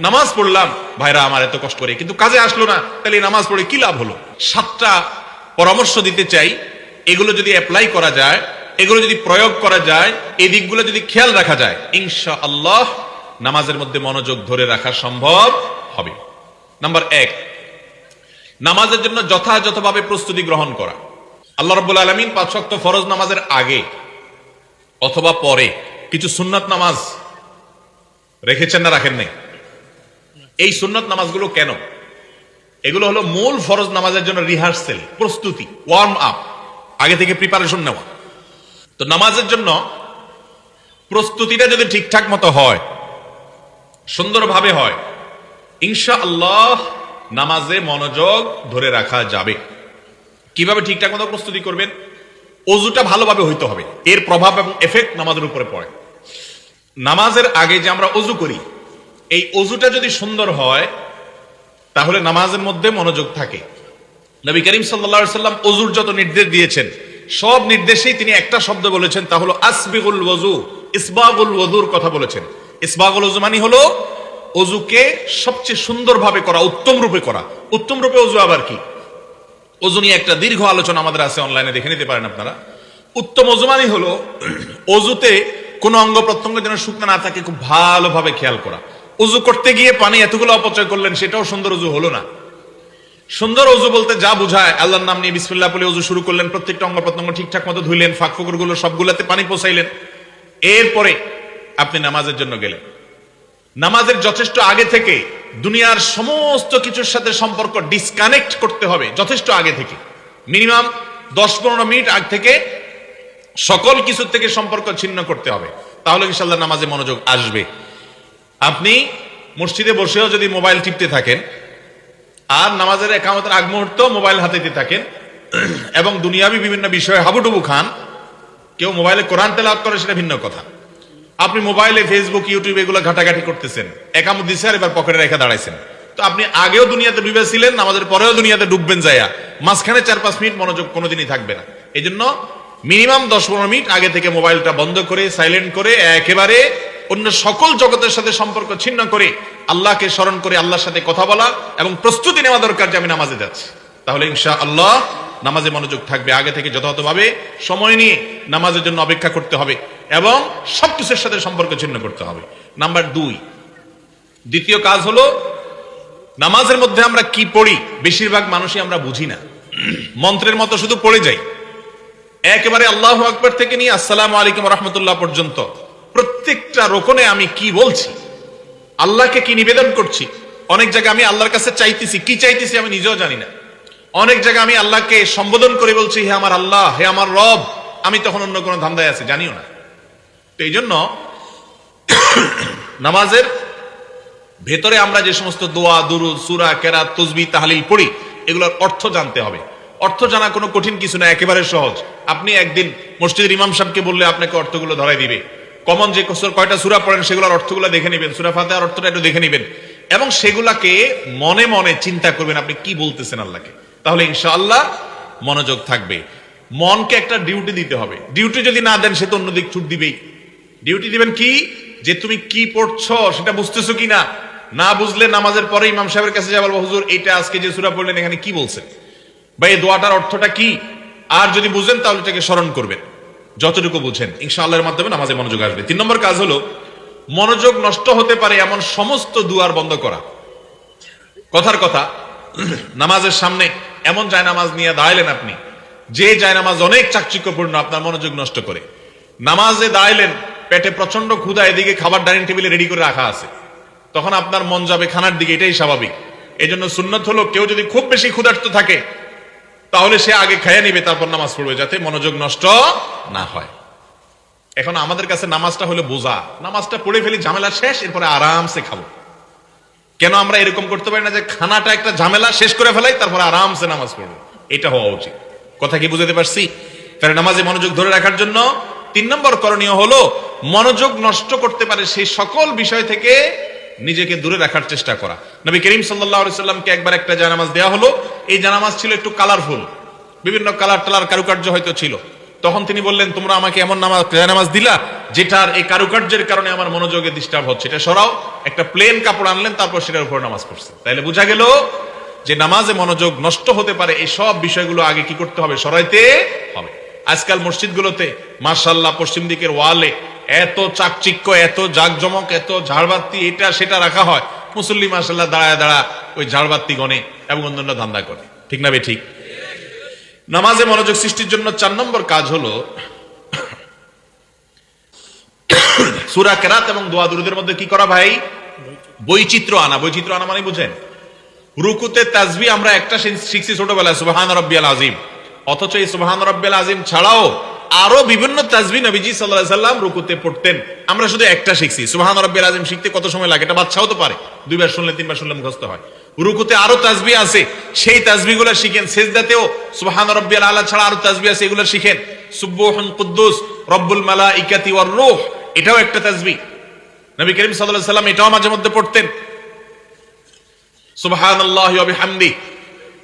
নামাজ পড়লাম। ভাইরা, আমার এত কষ্ট করে। কিন্তু কাজে আসলো না। তাহলে নামাজ পড়ে কি লাভ হলো? সাতটা পরামর্শ দিতে চাই। এগুলো যদি অ্যাপ্লাই করা যায়, এগুলো যদি প্রয়োগ করা যায়, এই দিকগুলো যদি খেয়াল রাখা যায় ইনশা আল্লাহ নামাজের মধ্যে মনোযোগ ধরে রাখা সম্ভব হবে। নাম্বার এক, নামাজের জন্য যথাযথভাবে প্রস্তুতি গ্রহণ করা। আল্লাহ রব্বুল আলমিন পাঁচ ওয়াক্ত ফরজ নামাজের আগে অথবা পরে কিছু সুন্নাত নামাজ রেখেছেন না, রাখেন নাই? এই সুন্নত নামাজগুলো কেন? এগুলো হলো মূল ফরজ নামাজের জন্য রিহার্সেল প্রস্তুতি ওয়ার্ম আপ আগে থেকে প্রিপারেশন নেওয়া। তো নামাজের জন্য প্রস্তুতিটা যদি ঠিকঠাক মতো হয়, সুন্দরভাবে হয় ইনশা আল্লাহ নামাজে মনোযোগ ধরে রাখা যাবে। কীভাবে ঠিকঠাক মতো প্রস্তুতি করবেন? অজুটা ভালোভাবে হইতে হবে। এর প্রভাব এবং এফেক্ট নামাজের উপরে পড়ে। নামাজের আগে যে আমরা অজু করি এই অজুটা যদি সুন্দর হয়, তাহলে নামাজের মধ্যে মনোযোগ থাকে। নবী করিম সাল্লা সাল্লাম অজুর যত নির্দেশ দিয়েছেন, সব নির্দেশেই তিনি একটা শব্দ বলেছেন, তা হলো আসবিগুল ওজু ইসবাগুল ওজুর কথা বলেছেন। ইসবাগুল ওজু মানে হলো অজুকে সবচেয়ে সুন্দরভাবে করা উত্তম রূপে করা। উত্তম রূপে অজু আবার কি? অজু নিয়ে একটা দীর্ঘ আলোচনা আমাদের আছে, অনলাইনে দেখে নিতে পারেন আপনারা। উত্তম অজু মানে হলো অজুতে কোনো অঙ্গ প্রত্যঙ্গ যেন শুকনো না থাকে, খুব ভালোভাবে খেয়াল করা। উজু করতে গিয়ে পানি এতগুলো অপচয় করলেন, সেটাও সুন্দর উজু হলো না। সুন্দর অজু বলতে যা বুঝায়, আল্লাহর নাম নিয়ে বিসমিল্লাহ বলে অজু শুরু করলেন, প্রত্যেকটা অঙ্গ প্রত্যঙ্গ ঠিকঠাক মতো ধুইলেন ফাঁক ফকরগুলো সবগুলাতে পানি পোষাইলেন এরপরে আপনি নামাজের জন্য গেলেন। নামাজের যথেষ্ট আগে থেকে দুনিয়ার সমস্ত কিছুর সাথে সম্পর্ক ডিসকানেক্ট করতে হবে, যথেষ্ট আগে থেকে। মিনিমাম দশ পনেরো মিনিট আগ থেকে সকল কিছুর থেকে সম্পর্ক ছিন্ন করতে হবে। তাহলে ইনশাল্লাহ নামাজে মনোযোগ আসবে। আপনি মসজিদে বসেও যদি মোবাইল টিপতে থাকেন, আর নামাজের একামতের আগ মুহূর্ত মোবাইল হাতে দিয়ে থাকেন, এবং দুনিয়াবি বিভিন্ন বিষয়ে হাবুডুবু খান, কেউ মোবাইলে কোরআন তেলাওয়াত করে সেটা ভিন্ন কথা। আপনি মোবাইলে ফেসবুক ইউটিউব এগুলো ঘাটাঘাটি করতেছেন, একামত দিছে আর এবার পকেটে রেখে দাঁড়াইছেন। তো আপনি আগেও দুনিয়াতে ডুবেছিলেন আমাদের পরেও দুনিয়াতে ডুববেন যাইয়া মাঝখানে চার পাঁচ মিনিট মনোযোগ কোনোদিনই থাকবে না। এই জন্য মিনিমাম দশ পনেরো মিনিট আগে থেকে মোবাইলটা বন্ধ করে সাইলেন্ট করে, একেবারে অন্য সকল জগতের সাথে সম্পর্ক ছিন্ন করে আল্লাহকে স্মরণ করে আল্লাহর সাথে কথা বলা এবং প্রস্তুতি নেওয়া দরকার যে আমি নামাজে যাচ্ছি। তাহলে ইনশা আল্লাহ নামাজে মনোযোগ থাকবে আগে থেকে যথাযথভাবে সময় নিয়ে নামাজের জন্য অপেক্ষা করতে হবে এবং সব সবকিছুর সাথে সম্পর্ক ছিন্ন করতে হবে। নাম্বার দুই, দ্বিতীয় কাজ হলো নামাজের মধ্যে আমরা কি পড়ি? বেশিরভাগ মানুষই আমরা বুঝি না। মন্ত্রের মতো শুধু পড়ে যাই। একেবারে আল্লাহ আকবর থেকে নিয়ে আসসালাম আলাইকুম রহমতুল্লাহ পর্যন্ত। প্রত্যেকটা রোকনে আমি কি বলছি? আল্লাহকে কি নিবেদন করছি? অনেক জায়গায় আমি আল্লাহর কাছে চাইতেছি। কি চাইতেছি আমি নিজেও জানি না। অনেক জায়গায় আমি আল্লাহকে সম্বোধন করে বলছি, হে আমার আল্লাহ, হে আমার রব। আমি তখন অন্য কোনো ধান্দায় আছে, জানিও না। তো এই জন্য নামাজের ভেতরে আমরা যে সমস্ত দোয়া, দুরুদ, সুরা, কেরাত তসবি তাহালিল পড়ি, এগুলোর অর্থ জানতে হবে। অর্থ জানা কোনো কঠিন কিছু না, একেবারে সহজ। আপনি একদিন মসজিদের ইমাম সাহেবকে বললে আপনাকে অর্থগুলো ধরাই দিবে। কমন যে কয়টা সুরা পড়েন, সেগুলোর অর্থগুলো দেখে নেবেন। সুরা ফাতেহার অর্থটা একটু দেখে নেবেন। এবং সেগুলাকে মনে মনে চিন্তা করবেন, আপনি কি বলতেছেন আল্লাহকে? তাহলে ইনশাআল্লাহ মনোযোগ থাকবে। মনকে একটা ডিউটি দিতে হবে। ডিউটি যদি না দেন, সে তো অন্যদিক ছুট দিবেই। ডিউটি দিবেন কি? যে তুমি কি পড়ছো, সেটা বুঝতেছো কি না না বুঝলে নামাজের পরে ইমাম সাহেবের কাছে যাব হুজুর এটা আজকে যে সুরা পড়লেন, এখানে কি বলছেন? বা এই দোয়াটার অর্থটা কি? আর যদি বুঝেন, তাহলে এটাকে স্মরণ করবেন। যতটুকু বুঝেন, ইনশাআল্লাহর মাধ্যমে নামাজে মনোযোগ আসবে। তিন নম্বর কাজ হলো, মনোযোগ নষ্ট হতে পারে এমন সমস্ত দুয়ার বন্ধ করা। কথার কথা, নামাজের সামনে এমন জায়নামাজ নিয়ে দাঁড়াইলেন আপনি, যে জায়নামাজ অনেক চাকচিক্যপূর্ণ, আপনার মনোযোগ নষ্ট করে। নামাজে দাঁড়াইলেন, পেটে প্রচণ্ড ক্ষুধা, এদিকে খাবার ডাইনিং টেবিলে রেডি করে রাখা আছে। তখন আপনার মন যাবে খানার দিকে, এটাই স্বাভাবিক। এই জন্য সুন্নত হলো, কেউ যদি খুব বেশি ক্ষুধার্ত থাকে তাহলে সে আগে খেয়ে নিবে, তারপর নামাজ পড়বে, যাতে মনোযোগ নষ্ট না হয়। এখন আমাদের কাছে নামাজটা হলো বোঝা। নামাজটা পড়ে ফেলি, ঝামেলা শেষ, এরপরে আরামসে খাব। কেন আমরা এরকম করতে পারি না যে খানাটা একটা ঝামেলা, শেষ করে ফেলাই, তারপর আরামসে নামাজ পড়ব? এটা হওয়া উচিত। কথা কি বুঝতে পারছি? তাহলে নামাজে মনোযোগ ধরে রাখার জন্য তিন নম্বর করণীয় হলো, মনোযোগ নষ্ট করতে পারে সেই সকল বিষয় থেকে নিজেকে দূরে রাখার চেষ্টা করা। নবী করিম সাল্লাহ সাল্লামকে একবার একটা জানামাজ দেওয়া হলো। এই জানামাজ ছিল একটু কালারফুল বিভিন্ন কালার টালার কারুকার্য হয়তো ছিল। তখন তিনি বললেন, তোমরা আমাকে এমন নামাজ নামাজ দিলা, যেটার এই কারুকার্যের কারণে আমার মনোযোগে ডিস্টার্ব হচ্ছে। এটা সরাও, একটা প্লেন কাপড় আনলেন, তারপর সেটার উপর নামাজ পড়ছে তাইলে বোঝা গেল যে নামাজে মনোযোগ নষ্ট হতে পারে, এই সব বিষয়গুলো আগে কি করতে হবে? সরাইতে হবে। আজকাল মসজিদগুলোতে মার্শাল্লাহ পশ্চিম দিকের ওয়ালে এত চাকচিক্য, এত জাকজমক, এত ঝাড়বাতি, এটা সেটা রাখা হয়। মুসল্লি মার্শাল্লাহ দাঁড়ায় দাঁড়া ওই ঝাড়বাতি গনে এবং অন্যান্য ধান্দা করে। ঠিক না ঠিক? নামাজে মনোযোগ সৃষ্টির জন্য চার নম্বর কাজ হলো সুরা কেরাত এবং দোয়া দুরুদের মধ্যে কি করা ভাই? বৈচিত্র্য আনা। বৈচিত্র্য আনা মানে বুঝেন? রুকুতে তাজবি আমরা একটা শিখছি ছোটবেলায়, সুবাহান রব্বিয়াল আজিম অথচ এই সুবাহান রব্বিয়াল আজিম ছাড়াও আরও বিভিন্ন তাজবি নবীজি সাল্লাহ সাল্লাম রুকুতে পড়তেন। আমরা শুধু একটা শিখছি, সুবাহান রব্বিয়াল আজিম শিখতে কত সময় লাগে? এটা বাচ্চাও তো পারে। দুইবার শুনলে, তিনবার শুনলে মুখস্থ হয়। রুকুতে আরও তাজবি আছে। সেই তাজবি গুলা শিখেন। সেজদাতেও সুবাহান রব্বিয়াল আল্লাহ ছাড়া আরও তাজবি আছে, এগুলো শিখেন। সুব্বুহন কুদ্দুস, রব্বুল মালা ইকাতি ওয়ার রূহ, এটাও একটা তাজবি। নবী করিম আলাইহি সাল্লাম এটাও মাঝে মধ্যে পড়তেন। সুবহানাল্লাহি ওয়া বিহামদি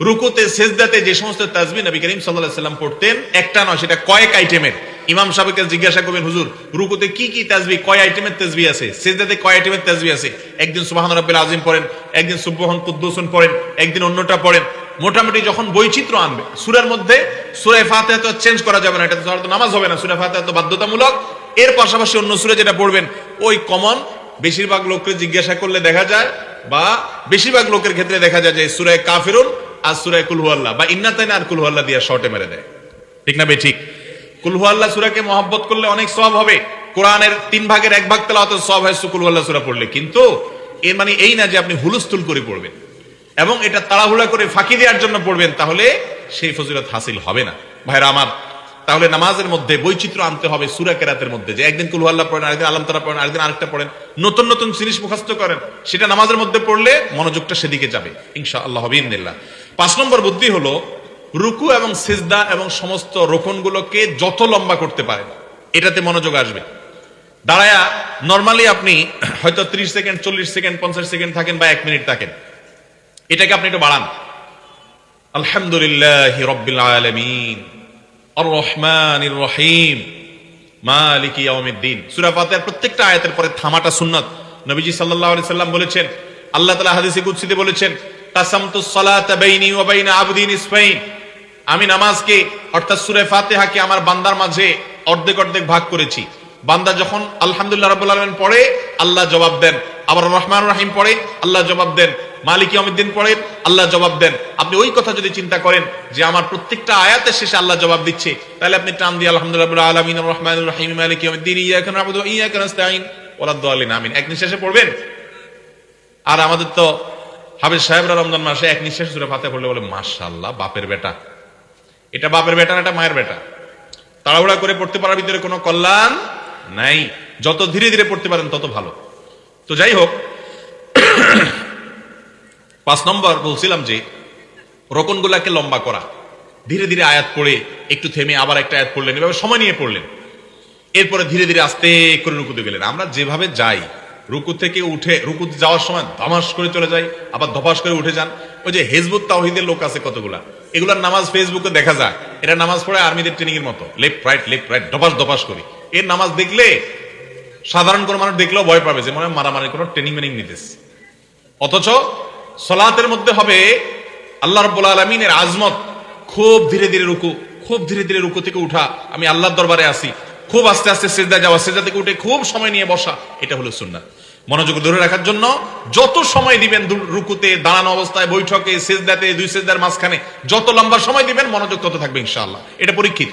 রুকুতে, সেজদাতে যে সমস্ত তাজবি নবী করিম আলাইহি সাল্লাম পড়তেন, একটা নয়, সেটা কয়েক আইটেমের ইমাম সাহেবকে জিজ্ঞাসা করবেন, হুজুর, রুকুতে কি কি তাজবি, কয় আইটেমের তাজবি আছে? সেজদাতে কয় আইটেমের তাজবি আছে? একদিন সুবহান রাব্বিল আজিম পড়েন, একদিন সুবহান কুদ্দুসুন পড়েন, একদিন অন্যটা পড়েন। মোটামুটি যখন বৈচিত্র্য আনবে, সুরের মধ্যে সূরা ফাতিহা তো চেঞ্জ করা যাবে না, এটা তো নামাজ হবে না সূরা ফাতিহা তো বাধ্যতামূলক। এর পাশাপাশি অন্য সুরে যেটা পড়বেন, ওই কমন বেশিরভাগ লোককে জিজ্ঞাসা করলে দেখা যায়, বা বেশিরভাগ লোকের ক্ষেত্রে দেখা যায় যে সুরায় কাফিরুন আর সুরায় কুলহুয়াল্লাহ বা ইন্নাতাইন আর কুলহুয়াল্লাহ দিয়ে শর্টে মেরে দেয়। ঠিক না বে ঠিক। কুলহুয়াল্লাহ সুরাকে মহব্বত করলে অনেক সব হবে। কোরআনের তিন ভাগের এক ভাগ তেলাওয়াত সব হয় কুলহুয়াল্লাহ সুরা পড়লে। কিন্তু এর মানে এই না যে আপনি হুলস্থুল করে পড়বেন এবং এটা তাড়াহুড়া করে ফাঁকি দেওয়ার জন্য পড়বেন, তাহলে সেই ফজিলত হাসিল হবে না। ভাইরা আমার, তাহলে নামাজের মধ্যে বৈচিত্র্য আনতে হবে সুরা কেরাতের মধ্যে, যে একদিন কুলহাল্লাহ পড়েন, আরেকদিন আলম তারা পড়েন, আরেকদিন আরেকটা পড়েন। নতুন নতুন জিনিস মুখস্থ করেন, সেটা নামাজের মধ্যে পড়লে মনোযোগটা সেদিকে যাবে। ইনশা আল্লাহ হবিন্দিল্লাহ পাঁচ নম্বর বুদ্ধি হলো, রুকু এবং সিজদা এবং সমস্ত রোকনগুলোকে যত লম্বা করতে পারে এটাতে মনোযোগ আসবে। দাঁড়ায়া নর্মালি আপনি হয়তো ত্রিশ সেকেন্ড, চল্লিশ সেকেন্ড, পঞ্চাশ সেকেন্ড থাকেন বা এক মিনিট থাকেন। এটাকে আপনি একটু বাড়ান। আলহামদুলিল্লাহ রব্বিল আলামিন আর রহমান রহিম, মালিক ইয়াউমিদ্দিন। সূরা প্রত্যেকটা আয়াতের পরে থামাটা সুন্নাত। নবীজি সাল্লাল্লাহু আলাইহি সাল্লাম বলেছেন, আল্লাহ তাআলা হাদিসে কুদসিতে বলেছেন আমি নামাজকে, অর্থাৎ সূরা ফাতিহাকে আমার বান্দার মাঝে অর্ধেক অর্ধেক ভাগ করেছি। বান্দা যখন আলহামদুলিল্লাহ রাব্বুল আলামিন পড়ে, আল্লাহ জবাব দেন। আবার রহমান রহিম পড়ে, আল্লাহ জবাব দেন। মালিক ইয়াউমিদ্দিন পড়েন আল্লাহ জবাব দেন। আপনি ওই কথা যদি চিন্তা করেন যে আমার প্রত্যেকটা আয়াতের শেষে আল্লাহ জবাব দিচ্ছে, তাহলে আপনি টান দিয়ে আলহামদুলিল্লাহ আলামিন রহমান রহিম, মালিক ইয়াউমিদ্দিন, ইয়াকা নাবুদু ওয়া ইয়াকা নাস্তাইন ওয়ালা আমিন। এক নিঃশ্বাসে পড়বেন? আর আমাদের তো হাফেজ সাহেবরা রমজান মাসে এক নিঃশ্বাসে সূরা ফাতিহা পড়লে বলে, মাশাআল্লাহ, বাপের বেটা। এটা বাপের বেটা না এটা মায়ের বেটা? তাড়াহুড়া করে পড়তে পারার ভিতরে কোনো কল্যাণ নাই। যত ধীরে ধীরে পড়তে পারেন তত ভালো। তো যাই হোক, পাঁচ নম্বর বলছিলাম যে, রকনগুলাকে লম্বা করা। ধীরে ধীরে আয়াত পড়ে, একটু থেমে আবার একটা আয়াত পড়লেন, এভাবে সময় নিয়ে পড়লেন। এরপরে ধীরে ধীরে আস্তে করে রুকুতে গেলেন। আমরা যেভাবে যাই রুকু থেকে উঠে, রুকুতে যাওয়ার সময় ধমাস করে চলে যায়, আবার ধপাস করে উঠে যান। ওই যে হেজবুত তাওহিদের লোক আছে কতগুলা? এগুলার নামাজ ফেসবুকে দেখা যায়। এরা নামাজ পড়ে আর্মিদের ট্রেনিং এর মতো। লেফট রাইট লেফট রাইট ধপাস ধপাস করে। এর নামাজ দেখলে সাধারণ কোনো মানুষ দেখলেও ভয় পাবে যে, মনে হয় মারামারি কোনো ট্রেনিং মেনিং নিতেছে। অথচ সলাতের মধ্যে হবে আল্লাহ রব্বুল আলমিনের আজমত, খুব ধীরে ধীরে রুকু, খুব ধীরে ধীরে রুকু থেকে উঠা। আমি আল্লাহর দরবারে আসি। খুব আস্তে আস্তে সেজদা যাওয়া, সেজদা থেকে উঠে খুব সময় নিয়ে বসা, এটা হলো সুন্নাত। মনোযোগ ধরে রাখার জন্য যত সময় দিবেন রুকুতে, দাঁড়ানো অবস্থায়, বৈঠকে, সেজদাতে, দুই সেজদার মাঝখানে, যত লম্বা সময় দিবেন, মনোযোগ তত থাকবে ইনশাআল্লাহ। এটা পরীক্ষিত।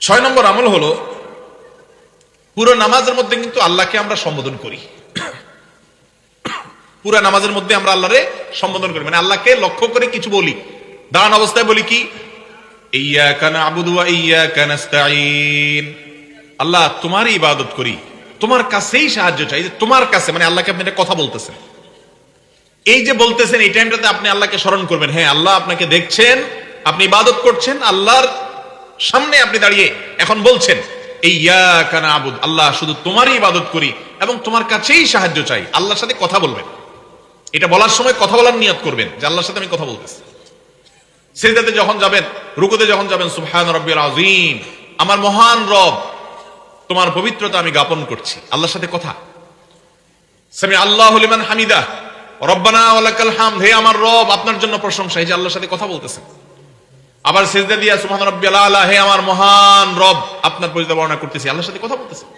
ছয় নম্বর আমল হলো, পুরো নামাজের মধ্যে কিন্তু আল্লাহকে আমরা সম্বোধন করি। পুরা নামাজের মধ্যে আমরা আল্লাহরে সম্বোধন করি। মানে আল্লাহকে লক্ষ্য করে কিছু বলি। দাঁড়ান অবস্থায় বলি কি? আল্লাহ, তোমারই ইবাদত করি। তোমার কাছেই সাহায্য চাই যে তোমার কাছে মানে আল্লাহকে আপনি একটা কথা বলতেছেন। এই যে বলতেছেন, এই টাইমটাতে আপনি আল্লাহকে স্মরণ করবেন। হ্যাঁ আল্লাহ আপনাকে দেখছেন, আপনি ইবাদত করছেন, আল্লাহর সামনে আপনি দাঁড়িয়ে এখন বলছেন এই ইয়াকা নাবুদ, আল্লাহ শুধু তোমারই ইবাদত করি এবং তোমার কাছেই সাহায্য চাই। আল্লাহর সাথে কথা বলবেন। এটা বলার সময় কথা বলার নিয়ত করবেন যে আল্লাহর সাথে আমি কথা বলতেছি। সেজদাতে যখন যাবেন, রুকুতে যখন যাবেন, সুবহান রব্বিল আযীম। আমার মহান রব, তোমার পবিত্রতা আমি জ্ঞাপন করছি। আল্লাহর সাথে কথা। সামি আল্লাহ লিমান হামিদা। রব্বানা ওয়ালাকাল হামদ। হে আমার রব, আপনার জন্য প্রশংসা। এই যে আল্লাহর সাথে কথা বলতেছেন। আবার সেজদা দিয়া, সুবহান রাব্বিয়াল আলা। হে আমার মহান রব, আপনার পরিচিত বর্ণনা করতেছি। আল্লাহর সাথে কথা বলতেছেন।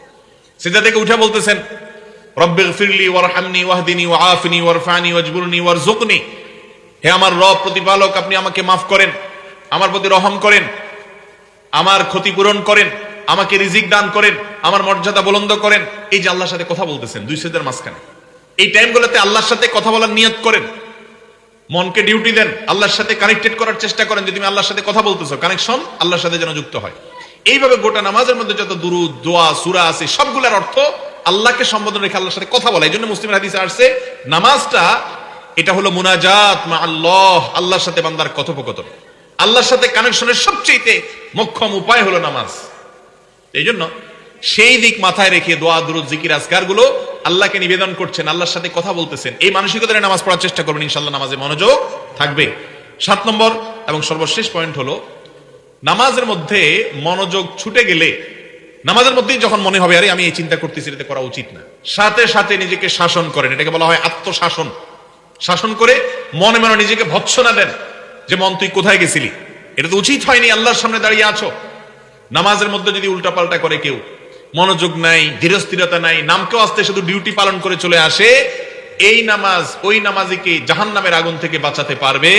সেজদা থেকে উঠে বলতেছেন, রব্বিগফিরলি ওয়ারহামনি ওয়াহদিনি ওয়াআফিনি ওয়ারফানি ওয়াজবুরনি ওয়ারজুকনি হে আমার রব প্রতিপালক, আপনি আমাকে মাফ করেন, আমার প্রতি রহম করেন, আমার ক্ষতিপূরণ করেন, আমাকে রিজিক দান করেন, আমার মর্যাদা বলন্দ করেন। এই যে আল্লাহর সাথে কথা বলতেছেন, দুই সেদের মাঝখানে। এই টাইমগুলোতে আল্লাহর সাথে কথা বলার নিয়ত করেন। মনকে ডিউটি দেন, আল্লাহর সাথে কানেক্টেড করার চেষ্টা করেন যে তুমি আল্লাহর সাথে কথা বলতেছো কানেকশন আল্লাহর সাথে যেন যুক্ত হয়। এইভাবে গোটা নামাজের মধ্যে যত দুরু দোয়া, সুরা আছে, সবগুলোর অর্থ আল্লাহকে সম্বোধন রেখে আল্লাহর সাথে কথা বলা। এই জন্য মুসলিম হাদিসে আসছে, নামাজটা এটা হলো মুনাজাত মা আল্লাহ, আল্লাহর সাথে বান্দার কথোপকথন। আল্লাহর সাথে কানেকশনের সবচেয়ে মোক্ষম উপায় হলো নামাজ। এই জন্য সেই দিক মাথায় রেখে দোয়া, দুরুদ, জিকির আজকারগুলো আল্লাহকে নিবেদন করছেন, আল্লাহর সাথে কথা বলতেছেন। এই মানসিকতা নিয়ে নামাজ পড়ার চেষ্টা করবেন ইনশাল্লাহ নামাজে মনোযোগ থাকবে। সাত নম্বর এবং সর্বশেষ পয়েন্ট হলো, নামাজের মধ্যে মনোযোগ ছুটে গেলে, নামাজের মধ্যেই যখন মনে হবে, আরে, আমি এই চিন্তা করতেছি এটা করা উচিত না। সাথে সাথে নিজেকে শাসন করেন। এটাকে বলা হয় আত্মশাসন। শাসন করে মনে মনে নিজেকে ভৎসনা দেন যে, মন, তুই কোথায় গেছিলি? এটা তো উচিত হয়নি, আল্লাহর সামনে দাঁড়িয়ে আছো। নামাজের মধ্যে যদি উল্টাপাল্টা করে কেউ, মনোযোগ নাই, ধীরস্থিরতা নাই, নামকেও আসতে শুধু ডিউটি পালন করে চলে আসে, এই নামাজ, ওই নামাজিকে জাহান নামের আগুন থেকে বাঁচাতে পারবে।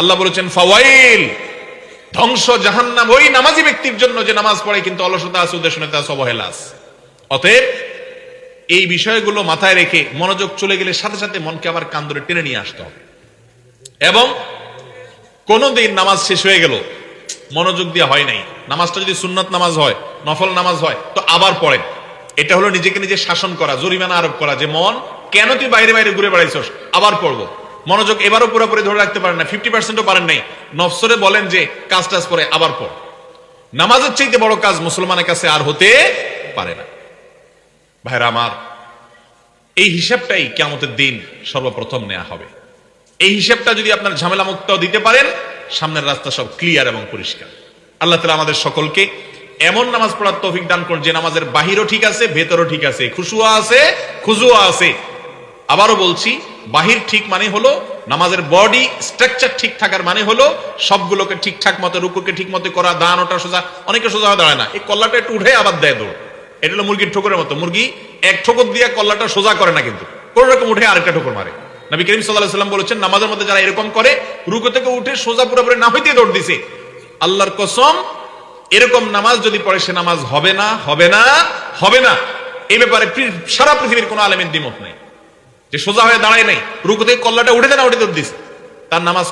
আল্লাহ বলেছেন, ফাওয়াইল, ধ্বংস জাহান্নাম ওই নামাজি ব্যক্তির জন্য যে নামাজ পড়ে, কিন্তু অলসতা আছে উদ্দেশ্যতা আছে অবহেলা আছে অতএব এই বিষয়গুলো মাথায় রেখে মনোযোগ চলে গেলে সাথে সাথে মনকে আবার কান ধরে টেনে নিয়ে আসতে হবে। এবং কোনদিন নামাজ শেষ হয়ে গেল, মনোযোগ দিয়ে হয় নাই। নামাজটা যদি সুন্নত নামাজ হয়, নফল নামাজ হয়, তো আবার পড়েন। এটা হলো নিজেকে নিজে শাসন করা, জরিমানা আরোপ করা, যে মন, কেন তুই বাইরে বাইরে ঘুরে বেড়াইছস? আবার পড়ব। মনোযোগ এবারও পুরোপুরি ধরে রাখতে পারেন না ফিফটি পার্সেন্টও পারেন নাই। নফসরে বলেন যে কাজ টাজ পরে আবার পড়। নামাজের চাইতে বড় কাজ মুসলমানের কাছে আর হতে পারে না। ভাইরা আমার, এই হিসাবটাই কেমতের দিন সর্বপ্রথম নেওয়া হবে। এই হিসাবটা যদি আপনার ঝামেলা মুক্ত দিতে পারেন, সামনের রাস্তা সব ক্লিয়ার এবং পরিষ্কার। আল্লাহ তালা আমাদের সকলকে এমন নামাজ পড়ার তৌফিক দান করুন যে নামাজের বাহিরও ঠিক আছে, ভেতরও ঠিক আছে। খুশুয়া আছে, খুজুয়া আছে। আবারও বলছি, বাহির ঠিক মানে হলো, নামাজের বডি স্ট্রাকচার ঠিক থাকার মানে হলো, সবগুলোকে ঠিকঠাক মতো রুকুকে ঠিক মতো করা, দান ওটা সোজা, অনেকে সোজা দাঁড়ায় না। এই কল্লাটা একটু উঠে আবার দেয় দৌড়। এটা হলো মুরগির ঠোকরের মতো। মুরগি এক ঠোকর দিয়ে কল্লাটা সোজা করে না কিন্তু। কোন রকম উঠে আরেকটা ঠোকর মারে। নবী করিম সাল্লাহ সাল্লাম বলেছেন, নামাজের মধ্যে যারা এরকম করে, রুকু থেকে উঠে সোজা পুরোপুরি না হইতে দৌড় দিছে। আল্লাহর কসম, এরকম নামাজ যদি পড়ে, সে নামাজ হবে না হবে না হবে না। এই ব্যাপারে সারা পৃথিবীর কোনো আলেমের দ্বিমত নেই। যে সোজা হয়ে দাঁড়ায় নাই, রুকু থেকে কল্লাটা উঠে না উঠে দৌড় দিছে। তার নামাজ